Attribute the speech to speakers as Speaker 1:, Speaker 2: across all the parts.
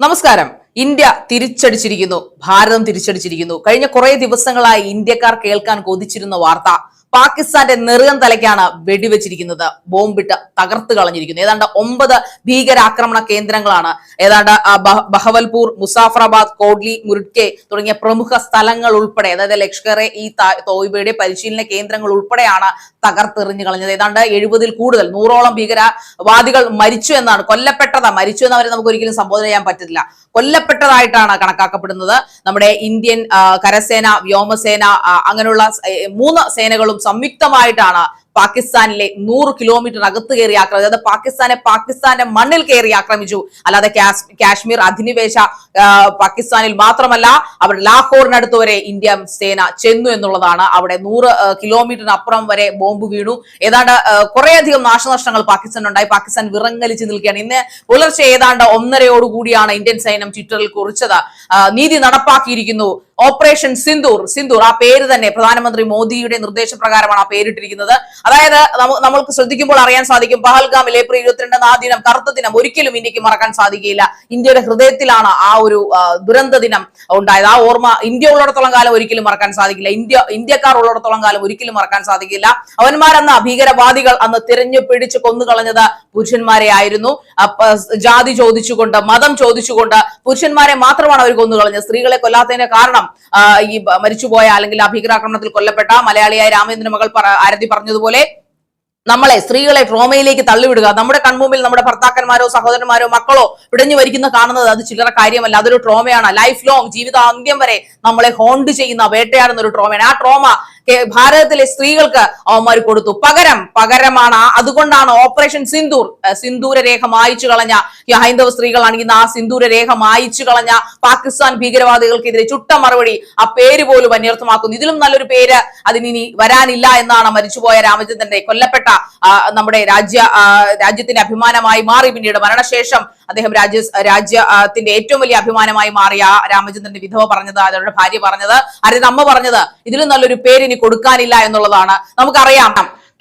Speaker 1: നമസ്കാരം. ഇന്ത്യ തിരിച്ചടിച്ചിരിക്കുന്നു. ഭാരതം തിരിച്ചടിച്ചിരിക്കുന്നു. കഴിഞ്ഞ കുറെ ദിവസങ്ങളായി ഇന്ത്യക്കാർ കേൾക്കാൻ കൊതിച്ചിരുന്ന വാർത്ത. പാകിസ്ഥാന്റെ നെറുകം തലയ്ക്കാണ് വെടിവെച്ചിരിക്കുന്നത്. ബോംബിട്ട് തകർത്ത് കളഞ്ഞിരിക്കുന്നത് ഏതാണ്ട് ഒമ്പത് ഭീകരാക്രമണ കേന്ദ്രങ്ങളാണ്. ഏതാണ്ട് ബഹവൽപൂർ മുസാഫറാബാദ് കോഡ്ലി മുരുട്കെ തുടങ്ങിയ പ്രമുഖ സ്ഥലങ്ങൾ ഉൾപ്പെടെ അതായത് ലഷ്കറെ ഈ തോയ്ബയുടെ പരിശീലന കേന്ദ്രങ്ങൾ ഉൾപ്പെടെയാണ് തകർത്തെറിഞ്ഞു കളഞ്ഞത്. ഏതാണ്ട് എഴുപതിൽ കൂടുതൽ നൂറോളം ഭീകരവാദികൾ മരിച്ചു എന്നാണ്. കൊല്ലപ്പെട്ടതാ മരിച്ചു എന്ന് അവരെ നമുക്ക് ഒരിക്കലും സംബോധന ചെയ്യാൻ പറ്റില്ല കൊല്ലപ്പെട്ടതായിട്ടാണ് കണക്കാക്കപ്പെടുന്നത്. നമ്മുടെ ഇന്ത്യൻ കരസേന വ്യോമസേന അങ്ങനെയുള്ള മൂന്ന് സേനകളും സംയുക്തമായിട്ടാണ് പാകിസ്ഥാനിലെ നൂറ് കിലോമീറ്റർ അകത്ത് കയറി ആക്രമിച്ചു അതായത് പാകിസ്ഥാനെ പാകിസ്ഥാന്റെ മണ്ണിൽ കയറി ആക്രമിച്ചു. അല്ലാതെ കാശ്മീർ അധിനിവേശ പാകിസ്ഥാനിൽ മാത്രമല്ല അവിടെ ലാഹോറിനടുത്ത് വരെ ഇന്ത്യ സേന ചെന്നു എന്നുള്ളതാണ്. അവിടെ നൂറ് കിലോമീറ്ററിനപ്പുറം വരെ ബോംബ് വീണു. ഏതാണ്ട് കുറേയധികം നാശനഷ്ടങ്ങൾ പാകിസ്ഥാനുണ്ടായി പാകിസ്ഥാൻ വിറങ്ങലിച്ച് നിൽക്കുകയാണ്. ഇന്ന് പുലർച്ചെ ഏതാണ്ട് ഒന്നരയോടുകൂടിയാണ് ഇന്ത്യൻ സൈന്യം ട്വിറ്ററിൽ കുറിച്ചത്. നീതി നടപ്പാക്കിയിരിക്കുന്നു. ഓപ്പറേഷൻ സിന്ദൂർ. സിന്ദൂർ ആ പേര് തന്നെ പ്രധാനമന്ത്രി മോദിയുടെ നിർദ്ദേശപ്രകാരമാണ് ആ പേരിട്ടിരിക്കുന്നത്. അതായത് നമ്മ- നമ്മൾക്ക് ശ്രദ്ധിക്കുമ്പോൾ അറിയാൻ സാധിക്കും പഹൽഗാമിൽ ഏപ്രിൽ ഇരുപത്തിരണ്ടാം ആ ദിനം കറുത്ത ദിനം ഒരിക്കലും ഇന്ത്യയ്ക്ക് മറക്കാൻ സാധിക്കില്ല ഇന്ത്യയുടെ ഹൃദയത്തിലാണ് ആ ഒരു ദുരന്ത ദിനം ഉണ്ടായത്. ആ ഓർമ്മ ഇന്ത്യ ഉള്ളിടത്തോളം കാലം ഒരിക്കലും മറക്കാൻ സാധിക്കില്ല. ഇന്ത്യ ഇന്ത്യക്കാർ ഉള്ളിടത്തോളം കാലം ഒരിക്കലും മറക്കാൻ സാധിക്കില്ല. അവന്മാരെന്ന ഭീകരവാദികൾ അന്ന് തിരഞ്ഞു പിടിച്ച് കൊന്നുകളഞ്ഞത് പുരുഷന്മാരെ ആയിരുന്നു. ജാതി ചോദിച്ചുകൊണ്ട് മതം ചോദിച്ചുകൊണ്ട് പുരുഷന്മാരെ മാത്രമാണ് അവർ കൊന്നുകളഞ്ഞത്. സ്ത്രീകളെ കൊല്ലാത്തതിന്റെ കാരണം ഈ മരിച്ചുപോയ അല്ലെങ്കിൽ ആ ഭീകരാക്രമണത്തിൽ കൊല്ലപ്പെട്ട മലയാളിയായ രാമചന്ദ്രൻ മകൾ ആരതി പറഞ്ഞതുപോലെ നമ്മളെ സ്ത്രീകളെ ട്രോമയിലേക്ക് തള്ളിവിടുക. നമ്മുടെ കൺമുമ്പിൽ നമ്മുടെ ഭർത്താക്കന്മാരോ സഹോദരന്മാരോ മക്കളോ പിടഞ്ഞു വരിക്കുന്ന കാണുന്നത് അത് ചില്ലറ കാര്യമല്ല. അതൊരു ട്രോമയാണ്. ലൈഫ് ലോങ് ജീവിതാന്ത്യം വരെ നമ്മളെ ഹോണ്ട് ചെയ്യുന്ന വേട്ടയാടുന്ന ഒരു ട്രോമയാണ്. ആ ട്രോമ ഭാരതത്തിലെ സ്ത്രീകൾക്ക് അവന്മാർ കൊടുത്തു. പകരം പകരമാണ്. അതുകൊണ്ടാണ് ഓപ്പറേഷൻ സിന്ദൂർ സിന്ദൂര രേഖ മായിച്ചു കളഞ്ഞ ഹൈന്ദവ സ്ത്രീകളാണെങ്കിൽ ആ സിന്ദൂര രേഖ മായിച്ചു കളഞ്ഞ പാകിസ്ഥാൻ ഭീകരവാദികൾക്കെതിരെ ചുട്ട മറുപടി ആ പേര് പോലും അന്യർത്ഥമാക്കുന്നു. ഇതിലും നല്ലൊരു പേര് അതിനി വരാനില്ല എന്നാണ് മരിച്ചുപോയ രാമചന്ദ്രന്റെ കൊല്ലപ്പെട്ട നമ്മുടെ രാജ്യ രാജ്യത്തിന്റെ അഭിമാനമായി മാറി. പിന്നീട് മരണശേഷം അദ്ദേഹം രാജ്യ രാജ്യത്തിന്റെ ഏറ്റവും വലിയ അഭിമാനമായി മാറിയ രാമചന്ദ്രന്റെ വിധവ പറഞ്ഞത് അവരുടെ ഭാര്യ പറഞ്ഞത്. അതായത് അമ്മ പറഞ്ഞത്? ഇതിലും നല്ലൊരു പേരിനി കൊടുക്കാനില്ല എന്നുള്ളതാണ്. നമുക്കറിയാം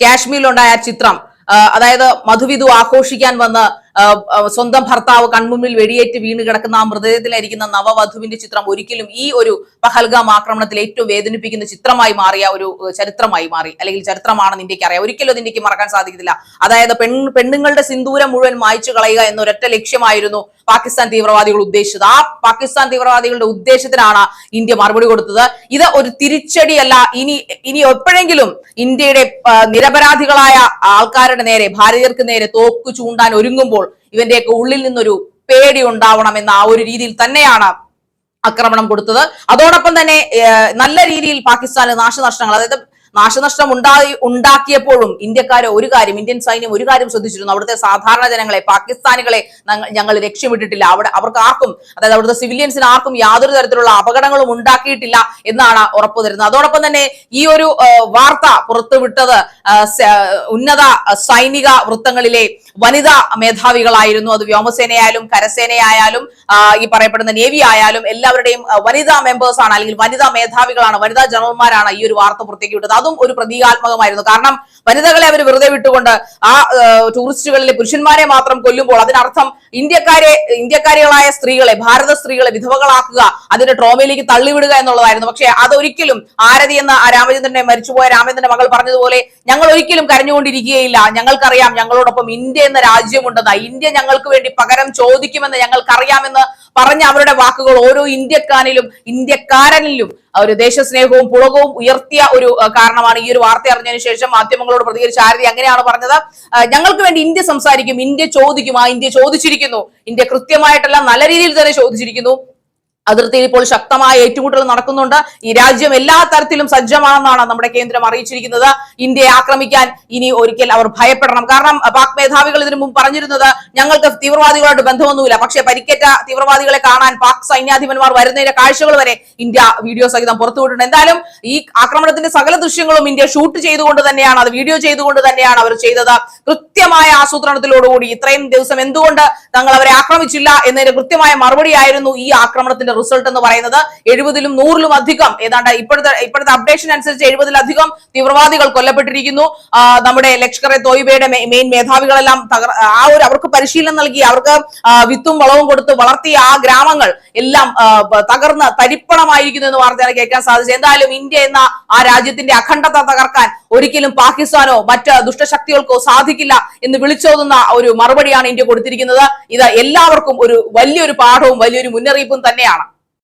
Speaker 1: കാശ്മീരിലുണ്ടായ ചിത്രം അതായത് മധുവിധു ആഘോഷിക്കാൻ വന്ന് സ്വന്തം ഭർത്താവ് കൺമുമ്പിൽ വെടിയേറ്റ് വീണ് കിടക്കുന്ന ആ മൃതദേഹത്തിലായിരിക്കുന്ന നവവധുവിന്റെ ചിത്രം ഒരിക്കലും ഈ ഒരു പഹൽഗാം ആക്രമണത്തിൽ ഏറ്റവും വേദനിപ്പിക്കുന്ന ചിത്രമായി മാറിയ ഒരു ചരിത്രമായി മാറി. അല്ലെങ്കിൽ ചരിത്രമാണെന്ന് ഇന്ത്യയ്ക്ക് അറിയാം. ഒരിക്കലും അത് ഇന്ത്യയ്ക്ക് മറക്കാൻ സാധിക്കത്തില്ല. അതായത് പെൺ പെണ്ണുങ്ങളുടെ സിന്ദൂരം മുഴുവൻ മായ്ച്ചു കളയുക എന്നൊരൊറ്റ ലക്ഷ്യമായിരുന്നു പാകിസ്ഥാൻ തീവ്രവാദികൾ ഉദ്ദേശിച്ചത്. ആ പാകിസ്ഥാൻ തീവ്രവാദികളുടെ ഉദ്ദേശത്തിനാണ് ഇന്ത്യ മറുപടി കൊടുത്തത്. ഇത് ഒരു തിരിച്ചടിയല്ല. ഇനി ഇനി എപ്പോഴെങ്കിലും ഇന്ത്യയുടെ നിരപരാധികളായ ആൾക്കാരുടെ നേരെ ഭാരതീയർക്ക് നേരെ തോക്ക് ചൂണ്ടാൻ ഒരുങ്ങുമ്പോൾ ഇവന്റെയൊക്കെ ഉള്ളിൽ നിന്നൊരു പേടി ഉണ്ടാവണം എന്ന ആ ഒരു രീതിയിൽ തന്നെയാണ് ആക്രമണം കൊടുത്തത്. അതോടൊപ്പം തന്നെ നല്ല രീതിയിൽ പാകിസ്ഥാന് നാശനഷ്ടങ്ങൾ അതായത് നാശനഷ്ടം ഉണ്ടായി ഉണ്ടാക്കിയപ്പോഴും ഇന്ത്യക്കാരെ ഒരു കാര്യം ഇന്ത്യൻ സൈന്യം ഒരു കാര്യം ശ്രദ്ധിച്ചിരുന്നു. അവിടുത്തെ സാധാരണ ജനങ്ങളെ പാകിസ്ഥാനികളെ ഞങ്ങൾ ലക്ഷ്യമിട്ടിട്ടില്ല അവിടെ അവർക്ക് ആർക്കും അതായത് അവിടുത്തെ സിവിലിയൻസിന് ആർക്കും യാതൊരു തരത്തിലുള്ള അപകടങ്ങളും ഉണ്ടാക്കിയിട്ടില്ല എന്നാണ് ഉറപ്പു തരുന്നത്. അതോടൊപ്പം തന്നെ ഈ ഒരു വാർത്ത പുറത്തുവിട്ടത് ഉന്നത സൈനിക വൃത്തങ്ങളിലെ വനിതാ മേധാവികളായിരുന്നു. അത് വ്യോമസേനയായാലും കരസേനയായാലും ഈ പറയപ്പെടുന്ന നേവി ആയാലും എല്ലാവരുടെയും വനിതാ മെമ്പേഴ്സ് ആണ് അല്ലെങ്കിൽ വനിതാ മേധാവികളാണ് വനിതാ ജനറൽമാരാണ് ഈ ഒരു വാർത്ത പുറത്തേക്ക് വിട്ടത്. അതും ഒരു പ്രതീകാത്മകമായിരുന്നു. കാരണം വനിതകളെ അവർ വെറുതെ വിട്ടുകൊണ്ട് ആ ടൂറിസ്റ്റുകളിലെ പുരുഷന്മാരെ മാത്രം കൊല്ലുമ്പോൾ അതിനർത്ഥം ഇന്ത്യക്കാരെ ഇന്ത്യക്കാരികളായ സ്ത്രീകളെ ഭാരത സ്ത്രീകളെ വിധവകളാക്കുക അതിന്റെ ട്രോമയിലേക്ക് തള്ളിവിടുക എന്നുള്ളതായിരുന്നു. പക്ഷേ അതൊരിക്കലും ആരതി എന്ന ആ രാമചന്ദ്രനെ മരിച്ചുപോയ രാമചന്ദ്രന്റെ മകൾ പറഞ്ഞതുപോലെ ഞങ്ങൾ ഒരിക്കലും കരഞ്ഞുകൊണ്ടിരിക്കുകയില്ല. ഞങ്ങൾക്കറിയാം ഞങ്ങളോടൊപ്പം ഇന്ത്യ എന്ന രാജ്യമുണ്ടെന്ന്. ഇന്ത്യ ഞങ്ങൾക്ക് വേണ്ടി പകരം ചോദിക്കുമെന്ന് ഞങ്ങൾക്കറിയാമെന്ന് പറഞ്ഞ അവരുടെ വാക്കുകൾ ഓരോ ഇന്ത്യക്കാരനിലും ഇന്ത്യക്കാരനിലും ഒരു ദേശസ്നേഹവും പുളകവും ഉയർത്തിയ ഒരു കാരണമാണ് ഈ ഒരു വാർത്ത അറിഞ്ഞതിന് ശേഷം മാധ്യമങ്ങളോട് പ്രതികരിച്ച ആരതി അങ്ങനെയാണ് പറഞ്ഞത്. ഞങ്ങൾക്ക് വേണ്ടി ഇന്ത്യ സംസാരിക്കും ഇന്ത്യ ചോദിക്കും ആ ഇന്ത്യ ചോദിച്ചിരിക്കുന്നു. ഇന്ത്യ കൃത്യമായിട്ടല്ല നല്ല രീതിയിൽ തന്നെ ചോദിച്ചിരിക്കുന്നു. അതിർത്തിയിൽ ഇപ്പോൾ ശക്തമായ ഏറ്റുമുട്ടൽ നടക്കുന്നുണ്ട്. ഈ രാജ്യം എല്ലാ തരത്തിലും സജ്ജമാണെന്നാണ് നമ്മുടെ കേന്ദ്രം അറിയിച്ചിരിക്കുന്നത്. ഇന്ത്യയെ ആക്രമിക്കാൻ ഇനി ഒരിക്കൽ അവർ ഭയപ്പെടണം. കാരണം പാക് മേധാവികൾ ഇതിനു മുമ്പ് പറഞ്ഞിരുന്നത് ഞങ്ങൾക്ക് തീവ്രവാദികളായിട്ട് ബന്ധമൊന്നുമില്ല. പക്ഷേ പരിക്കേറ്റ തീവ്രവാദികളെ കാണാൻ പാക് സൈന്യാധിപന്മാർ വരുന്നതിന്റെ കാഴ്ചകൾ വരെ ഇന്ത്യ വീഡിയോ സഹിതം പുറത്തുവിട്ടിട്ടുണ്ട്. എന്തായാലും ഈ ആക്രമണത്തിന്റെ സകല ദൃശ്യങ്ങളും ഇന്ത്യ ഷൂട്ട് ചെയ്തുകൊണ്ട് തന്നെയാണ് അത് വീഡിയോ ചെയ്തുകൊണ്ട് തന്നെയാണ് അവർ ചെയ്തത്. കൃത്യമായ ആസൂത്രണത്തിലോടുകൂടി ഇത്രയും ദിവസം എന്തുകൊണ്ട് തങ്ങൾ അവരെ ആക്രമിച്ചില്ല എന്നതിന് കൃത്യമായ മറുപടിയായിരുന്നു ഈ ആക്രമണത്തിന്റെ റിസൾട്ട് എന്ന് പറയുന്നത് എഴുപതിലും നൂറിലും അധികം. ഏതാണ്ട് ഇപ്പോഴത്തെ ഇപ്പോഴത്തെ അപ്ഡേഷൻ അനുസരിച്ച് എഴുപതിലധികം തീവ്രവാദികൾ കൊല്ലപ്പെട്ടിരിക്കുന്നു. നമ്മുടെ ലഷ്കർ എ തോയ്ബയുടെ മെയിൻ മേധാവികളെല്ലാം ആ ഒരു അവർക്ക് പരിശീലനം നൽകി അവർക്ക് വിത്തും വളവും കൊടുത്ത് വളർത്തിയ ആ ഗ്രാമങ്ങൾ എല്ലാം തകർന്ന് തരിപ്പണമായിരിക്കുന്നു എന്ന് വാർത്തയാണ് കേൾക്കാൻ സാധിച്ചത്. എന്തായാലും ഇന്ത്യ എന്ന ആ രാജ്യത്തിന്റെ അഖണ്ഡത തകർക്കാൻ ഒരിക്കലും പാകിസ്ഥാനോ മറ്റ് ദുഷ്ടശക്തികൾക്കോ സാധിക്കില്ല എന്ന് വിളിച്ചോതുന്ന ഒരു മറുപടിയാണ് ഇന്ത്യ കൊടുത്തിരിക്കുന്നത്. ഇത് എല്ലാവർക്കും ഒരു വലിയൊരു പാഠവും വലിയൊരു മുന്നറിയിപ്പും തന്നെയാണ്.